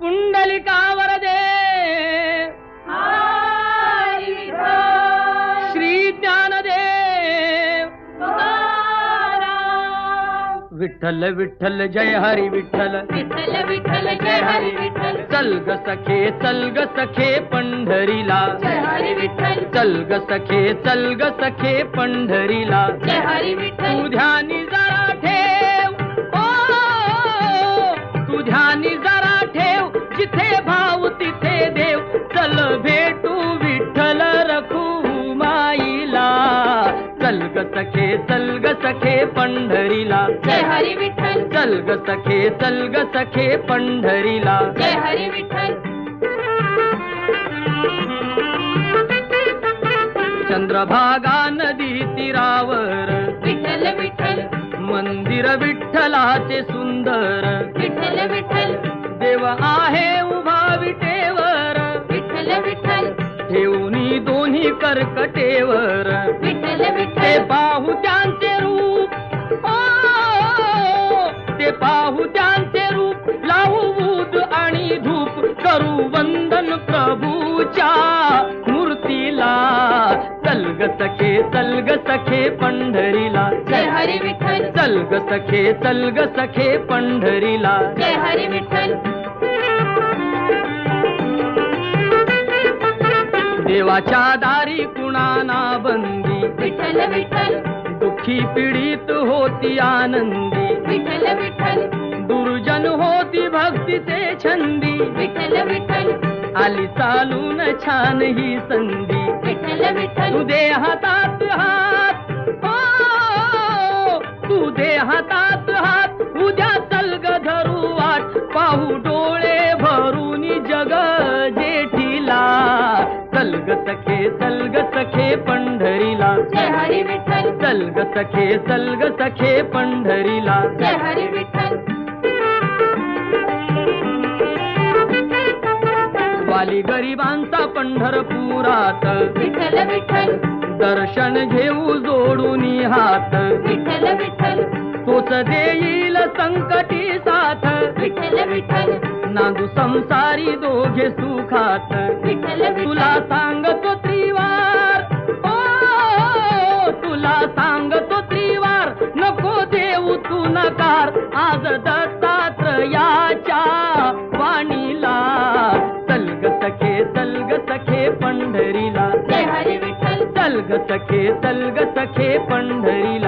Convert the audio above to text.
पुंडलिकावर दे श्री ज्ञानदेव विठ्ठल विठ्ठल जय हरी विठ्ठल। विठ्ठल विठ्ठल जय हरी विठ्ठल। चल ग सखे चल ग सखे पंढरीला। जय हरी विठ्ठल। चल ग सखे चल ग सखे पंढरीला। जय हरी विठ्ठल। तू ध्यानी चल भेटू विठ्ठल रखू माईला. चल ग सखे चल ग सखे पंढरीला. जय हरी विठ्ठल. चल ग सखे चल ग सखे पंढरीला. जय हरी विठ्ठल. चंद्रभागा नदी तीरावर. विठ्ठल विठ्ठल. मंदिर विठ्ठलाचे सुंदर. विठ्ठल विठ्ठल. देव आहे ठेवणी दोन्ही कर्कटेवर. विठ्ठल पाहू त्यांचे रूप. ते पाहू त्यांचे रूप. लावू बूद आणि धूप करू वंदन प्रभूच्या मूर्तीला. चल ग सखे चल ग सखे पंढरीला. जय हरी विठ्ठल. चल ग सखे चल ग सखे पंढरीला. जय हरी विठ्ठल. देवाच्या दारी कुणाना बंदी. विठ्ठल विठ्ठल. दुःखी पीडित होती आनंदी. विठ्ठल विठ्ठल. दुर्जन होती भक्तीचे छंदी. विठ्ठल विठ्ठल. आली चालून छान ही संधी. विठ्ठल विठ्ठल. तू दे हातात हात. ओ, तू दे हातात हात. उद्या चल धरू वाट पाहू डोळे सखे चल ग सखे पंढरीला. जय हरी विठ्ठल. चल ग सखे चल ग सखे पंढरीला. जय हरी विठ्ठल. वाली गरिबांचा पंढरपुरात. विठ्ठल विठ्ठल. दर्शन घेऊ जोडून हात. विठ्ठल विठ्ठल. तोच देईल संकटी साथ. विठ्ठल विठ्ठल. नांदू संसारी दोघे सुखात. चल ग सखे चल ग सखे पंढरीला जय हरी विठ्ठल